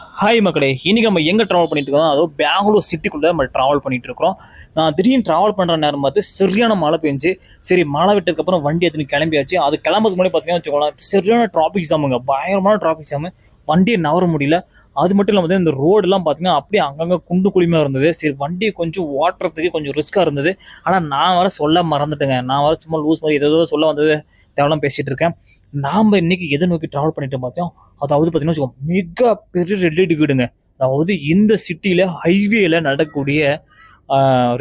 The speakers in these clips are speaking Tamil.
ஹாய் மக்களே இன்னைக்கு நம்ம எங்கே ட்ராவல் பண்ணிட்டு இருக்கோம் அதுவும் பெங்களூர் சிட்டிக்குள்ளே நம்ம ட்ராவல் பண்ணிட்டு இருக்கிறோம். நான் திடீர்னு ட்ராவல் பண்ணுற நேரம் பார்த்து சரியான மழை பெஞ்சு சரி மழை விட்டதுக்கப்புறம் வண்டி எடுத்துன்னு கிளம்பியாச்சு. அது கிளம்புறதுக்கு முன்னாடி பார்த்தீங்கன்னா வச்சுக்கோங்களேன் சரியான டிராஃபிக் ஜாமுங்க பயங்கரமான டிராஃபிக் ஜாமு வண்டியை நவர முடியல. அது மட்டும் இல்லாமல் இந்த ரோடெல்லாம் பார்த்தீங்கன்னா அப்படியே அங்கங்கே குண்டு குழிமையாக இருந்தது. சரி வண்டியை கொஞ்சம் ஓட்டுறதுக்கு கொஞ்சம் ரிஸ்க்காக இருந்தது. ஆனால் நான் வர சொல்ல மறந்துட்டேங்க. நான் வர சும்மா லூஸ் மாதிரி ஏதோ சொல்ல வந்தது தேவலாம் பேசிகிட்டு இருக்கேன். நாம் இன்னைக்கு எதை நோக்கி ட்ராவல் பண்ணிட்டு பார்த்தோம் அதாவது பார்த்தீங்கன்னா வச்சுக்கோங்க, மிக பெரிய ரெட் வீடுங்க. அதாவது இந்த சிட்டியில் ஹைவேயில் நடக்கக்கூடிய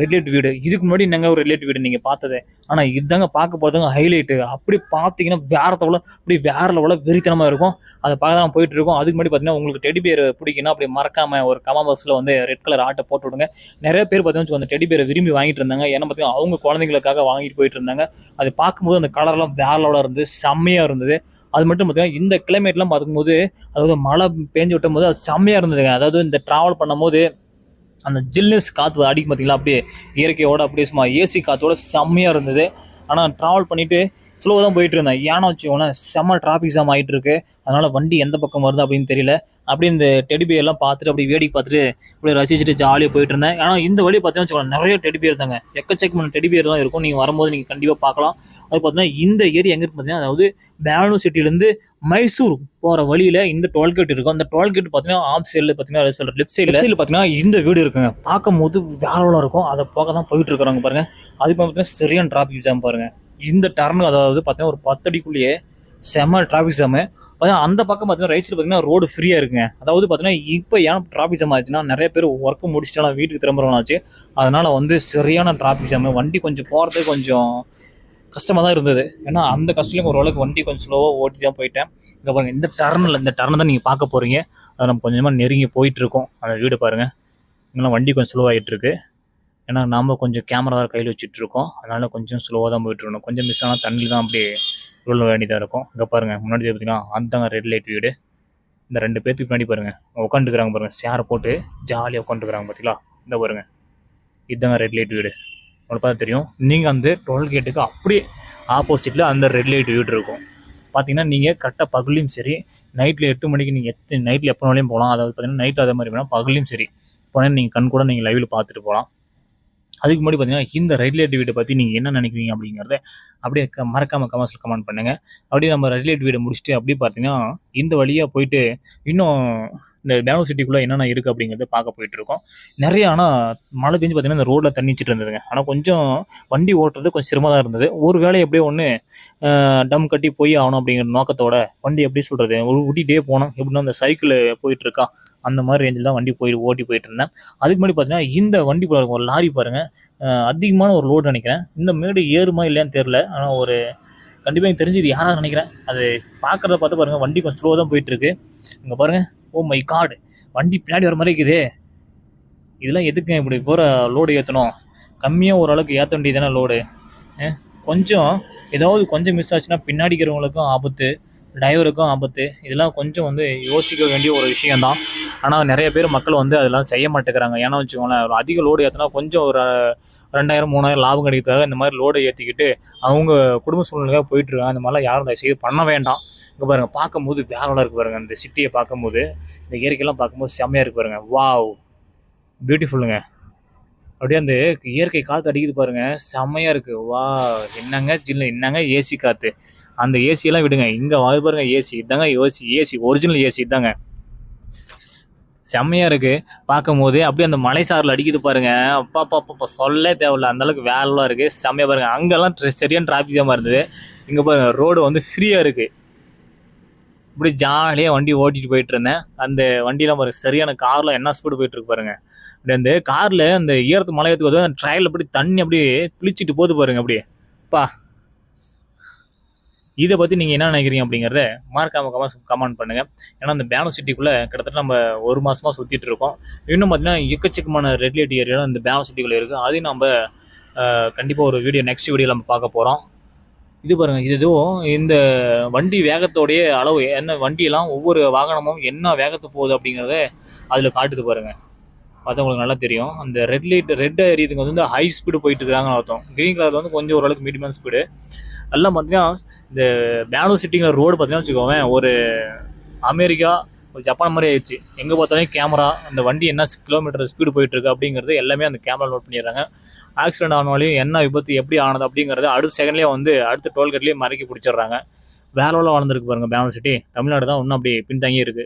ரிலேட்டிவ் வீடு. இதுக்கு முன்னாடி என்னங்க ஒரு ரிலேட்டிவ் வீடு நீங்கள் பார்த்தது? ஆனால் இதாங்க பார்க்க போகிறதுங்க ஹைலைட்டு அப்படி பார்த்தீங்கன்னா வேற லெவலில் அப்படி வேற லெவலில் வெறித்தனமாக இருக்கும். அதை பார்க்க தான் போயிட்டு இருக்கோம். அதுக்கு முன்னாடி பார்த்தீங்கன்னா உங்களுக்கு டெடி பேர் பிடிக்குன்னா அப்படி மறக்காம ஒரு கமா பாக்ஸில் வந்து ரெட் கலர் ஆட்டை போட்டு விடுங்க. நிறைய பேர் பார்த்தீங்கன்னா அந்த டெடி பேரை விரும்பி வாங்கிட்டு இருந்தாங்க. ஏன்னா பார்த்தீங்கன்னா அவங்க குழந்தைங்களுக்காக வாங்கிட்டு போயிட்டு இருந்தாங்க. அது பார்க்கும்போது அந்த கலர்லாம் வேற லெவலாக இருந்தது. செம்மையாக இருந்தது. அது மட்டும் பார்த்தீங்கன்னா இந்த கிளைமேட்லாம் பார்க்கும்போது அதாவது மழை பேஞ்சு விட்டும் போது அது செம்மையாக இருந்ததுங்க. அதாவது இந்த ட்ராவல் பண்ணும்போது அந்த ஜில்னஸ் காற்று அடிக்கும் பார்த்தீங்களா அப்படியே இயற்கையோட அப்படியே சும்மா ஏசி காற்றோட செம்மையாக இருந்தது. ஆனால் ட்ராவல் பண்ணிவிட்டு ஸ்லோவாக தான் போயிட்டு இருந்தேன். ஏன்னா வச்சுக்கோங்களேன் செம்ம டிராஃபிக் ஜாம் ஆகிட்டு இருக்கு. அதனால் வண்டி எந்த பக்கம் வருது அப்படின்னு தெரியல. அப்படியே இந்த டெடி பார்த்துட்டு அப்படி வேடிக்கை பார்த்துட்டு அப்படியே ரசிச்சுட்டு ஜாலியாக போயிட்டு இருந்தேன். ஆனால் இந்த வழி பார்த்தீங்கன்னா வச்சுக்கோங்க நிறைய டெடி இருந்தாங்க எக்கச்சக்கமான டெடி தான் இருக்கும். நீங்கள் வரும்போது நீங்கள் கண்டிப்பாக பார்க்கலாம். அது பார்த்தீங்கன்னா இந்த ஏரியா எங்கே பார்த்தீங்கன்னா அதாவது பெங்களூர் சிட்டிலேருந்து மைசூர் போகிற வழியில் இந்த டோல்கேட் இருக்கும். அந்த டோல்கேட் பார்த்தீங்கன்னா ஆப் சைடில் பார்த்தீங்கன்னா சொல்கிற லெஃப்ட் சைடில் சைடில் பார்த்தீங்கன்னா இந்த வீடு இருக்குங்க. பார்க்கும்போது வேற இருக்கும். அதை போக தான் போயிட்டு இருக்கிறாங்க பாருங்க. அதுக்கு பார்த்தீங்கன்னா சரியான டிராஃபிக் ஜாம் பாருங்க. இந்த டர்னு அதாவது பார்த்தீங்கன்னா ஒரு பத்தடிக்குள்ளேயே செம்ம டிராஃபிக் ஜாமு பார்த்தீங்கன்னா அந்த பக்கம் பார்த்தீங்கன்னா ரைட் சைடு பார்த்தீங்கன்னா ரோடு ஃப்ரீயாக இருக்குங்க. அதாவது பார்த்தீங்கன்னா இப்போ ஏன் டிராஃபிக் ஜாம் ஆச்சுன்னா நிறைய பேர் ஒர்க்கு முடிச்சுட்டாலும் வீட்டுக்கு திரும்புறவனாச்சு அதனால வந்து சரியான டிராஃபிக் ஜாமு வண்டி கொஞ்சம் போகிறதுக்கு கொஞ்சம் கஷ்டமாக தான் இருந்தது. ஏன்னா அந்த கஷ்டத்துலையும் ஓரளவுக்கு வண்டி கொஞ்சம் ஸ்லோவாக ஓட்டி தான் போயிட்டேன். இங்கே பாருங்கள் இந்த டர்னில் இந்த டர்னை தான் நீங்கள் பார்க்க போகிறீங்க அதை நம்ம கொஞ்சமாக நெருங்கி போயிட்டுருக்கோம் அந்த வீடு பாருங்கள் இங்கெல்லாம் வண்டி கொஞ்சம் ஸ்லோவாகிட்டு இருக்கு ஏன்னா நாம் கொஞ்சம் கேமரா கையில் வச்சுட்ருக்கோம் அதனால் கொஞ்சம் ஸ்லோவாக தான் போயிட்டுருக்கணும் கொஞ்சம் மிஸ் ஆனால் தண்ணி தான் அப்படியே உள்ள வேண்டியதாக இருக்கும். இங்கே பாருங்கள் முன்னாடி பார்த்தீங்கன்னா அந்தாங்க ரெட் லைட் வீடு. இந்த ரெண்டு பேர்த்துக்கு முன்னாடி பாருங்கள் உட்காந்துக்கிறாங்க பாருங்கள் சேரை போட்டு ஜாலியாக உட்காந்துக்கிறாங்க பார்த்தீங்களா இந்த பாருங்கள் இதுதாங்க ரெட் லைட் வீடு. உங்களுக்கு பார்த்தா தெரியும். நீங்கள் அந்த டோல்கேட்டுக்கு அப்படியே ஆப்போசிட்டில் அந்த ரெட் லைட் வீடு இருக்கும். பார்த்தீங்கன்னா நீங்கள் கரெக்டாக பகலையும் சரி நைட்டில் எட்டு மணிக்கு நீங்கள் எத்தனை நைட்டில் எப்போ வேணாலையும் போகலாம் அதாவது பார்த்தீங்கன்னா நைட்டில் அதே மாதிரி வேணால் பகலையும் சரி. போனால் நீங்கள் கண் கூட நீங்கள் லைவில் பார்த்துட்டு போகலாம் அதுக்கு முன்னாடி பார்த்தீங்கன்னா இந்த ரெட் லைட் வீடை பற்றி நீங்கள் என்ன நினைக்கிறீங்க அப்படிங்கிறத அப்படியே க மறக்காமல் கமெண்ட்ஸில் கமெண்ட் பண்ணுங்கள் அப்படியே நம்ம ரெட் லைட் வீடை முடிச்சுட்டு அப்படியே பார்த்தீங்கன்னா இந்த வழியாக போயிட்டு இன்னும் இந்த பெங்களூர் சிட்டிக்குள்ளே என்னென்ன இருக்குது அப்படிங்கிறத பார்க்க போயிட்டு இருக்கோம். நிறைய ஆனால் மழை பெஞ்சு பார்த்தீங்கன்னா இந்த ரோட்டில் தண்ணிச்சிட்டு இருந்ததுங்க. ஆனால் கொஞ்சம் வண்டி ஓட்டுறது கொஞ்சம் சிரமமாக தான் இருந்தது. ஒரு வேலை எப்படியோ ஒன்று டம் கட்டி போய் ஆகணும் அப்படிங்கிற நோக்கத்தோட வண்டி எப்படி சொல்கிறது ஊட்டிகிட்டே போனோம். எப்படின்னா அந்த சைக்கிள் போயிட்டு இருக்கா. அந்த மாதிரி ரேஞ்சில் தான் வண்டி போய் ஓட்டி போயிட்டு இருந்தேன் அதுக்கு முன்னாடி பார்த்தீங்கன்னா இந்த வண்டி ஒரு லாரி பாருங்கள் அதிகமான ஒரு லோடு நினைக்கிறேன். இந்த மேடு ஏறுமா இல்லையான்னு தெரில ஆனால் ஒரு கண்டிப்பாக எனக்கு தெரிஞ்சு இது யாராக நினைக்கிறேன். அது பார்க்குறத பார்த்து பாருங்கள் வண்டி கொஞ்சம் ஸ்லோவாக தான் போயிட்டுருக்கு. இங்கே பாருங்கள் ஓ oh மை காடு வண்டி பின்னாடி வர மாதிரி இருக்குது. இதெல்லாம் எதுக்கு இப்படி போகிற லோடு ஏற்றணும் கம்மியாக ஓரளவுக்கு ஏற்ற வேண்டியதானே லோடு கொஞ்சம் ஏதாவது கொஞ்சம் மிஸ் ஆச்சுன்னா பின்னாடி இருக்கிறவங்களுக்கும் ஆபத்து டிரைவருக்கும் ஆபத்து. இதெல்லாம் கொஞ்சம் வந்து யோசிக்க வேண்டிய ஒரு விஷயம்தான். ஆனால் நிறைய பேர் மக்கள் வந்து அதெல்லாம் செய்ய மாட்டேங்கிறாங்க. ஏன்னா வச்சுக்கோங்களேன் அதிக லோடு ஏற்றினா கொஞ்சம் ஒரு ரெண்டாயிரம் மூணாயிரம் லாபம் கிடைக்கிறதுக்காக இந்த மாதிரி லோடை ஏற்றிக்கிட்டு அவங்க குடும்ப சூழ்நிலைக்காக போயிட்டுருக்காங்க. அந்த மாதிரிலாம் யாரும் தயவு செய்து பண்ண வேண்டாம். இங்கே பாருங்கள் பார்க்கும்போது வேறோட இருக்கு பாருங்கள் இந்த சிட்டியை பார்க்கும்போது இந்த இயற்கையெல்லாம் பார்க்கும்போது செம்மையாக இருக்கு பாருங்கள் வாவ் பியூட்டிஃபுல்லுங்க அப்படியே அந்த இயற்கை காற்று அடிக்குது பாருங்க. செம்மையாக இருக்குது வா என்னங்க ஜில்லு என்னங்க ஏசி காற்று அந்த ஏசியெல்லாம் விடுங்க. இங்கே வாய் பாருங்கள் ஏசி இதாங்க ஏசி ஏசி ஒரிஜினல் ஏசி இதாங்க. செம்மையாக இருக்குது பார்க்கும் போது அப்படியே அந்த மலை சாரில் அடிக்குது பாருங்க. அப்பா அப்பா அப்பா சொல்ல தேவையில்ல. அந்த அளவுக்கு வேலைலாம் இருக்குது செம்மையாக பாருங்கள் அங்கெல்லாம் சரியான டிராஃபிக் ஜாமாக இருந்தது. இங்கே பாருங்கள் ரோடு வந்து ஃப்ரீயாக இருக்குது இப்படி ஜாலியாக வண்டி ஓட்டிட்டு போயிட்டு இருந்தேன். அந்த வண்டியெலாம் பாருங்கள் சரியான காரில் என்ன ஸ்பீடு போயிட்டு இருக்கு பாருங்க. அப்படி அந்த காரில் அந்த ஈரத்து மலை ஏற்றுக்கு வந்து அந்த ட்ரையல் அப்படி தண்ணி அப்படியே பிழிச்சிட்டு போகுது பாருங்க அப்படியே. பா இதை பற்றி நீங்கள் என்ன நினைக்கிறீங்க அப்படிங்கிறத மார்க்காம கமெண்ட் கமெண்ட் பண்ணுங்கள் ஏன்னா அந்த பேனோ சிட்டிக்குள்ளே கிட்டத்தட்ட நம்ம ஒரு மாதமாக சுற்றிட்டு இருக்கோம். இன்னும் பார்த்தீங்கன்னா எக்கச்சக்கமான ரெட் ஏரியாவில் இந்த பேனோ சிட்டிக்குள்ளே இருக்குது அதையும் நம்ம கண்டிப்பாக ஒரு வீடியோ நெக்ஸ்ட் வீடியோ நம்ம பார்க்க போகிறோம் இது பாருங்கள் இது எதுவும் இந்த வண்டி வேகத்தோடைய அளவு என்ன வண்டியெல்லாம் ஒவ்வொரு வாகனமும் என்ன வேகத்து போகுது அப்படிங்கிறத அதில் காட்டுது பாருங்கள் பார்த்தா உங்களுக்கு நல்லா தெரியும். அந்த ரெட் லைட் ரெட் எரியுதுங்க வந்து ஹை ஸ்பீடு போயிட்டு இருக்காங்கன்னு அர்த்தம். க்ரீன் கலரில் வந்து கொஞ்சம் ஓரளவுக்கு மீடியமான ஸ்பீடு எல்லாம் பார்த்தீங்கன்னா இந்த பெங்களூர் சிட்டிங்கிற ரோடு பார்த்தீங்கன்னா வச்சுக்கோவேன் ஒரு அமெரிக்கா ஒரு ஜப்பான் மாதிரி ஆயிடுச்சு. எங்கே பார்த்தாலும் கேமரா அந்த வண்டி என்ன கிலோமீட்டர் ஸ்பீடு போயிட்டுருக்கு அப்படிங்கிறது எல்லாமே அந்த கேமரா நோட் பண்ணிடுறாங்க. ஆக்சிடென்ட் ஆனாலையும் என்ன விபத்து எப்படி ஆனது அப்படிங்கிறத அடுத்த செகண்ட்லேயே வந்து அடுத்த டோல்கேட்லேயே மறைக்கி பிடிச்சிடுறாங்க. வேற லெவலில் வளர்ந்துருக்கு பாருங்கள் பேனூர் சிட்டி தமிழ்நாடு தான் இன்னும் அப்படி பின்தங்கி இருக்குது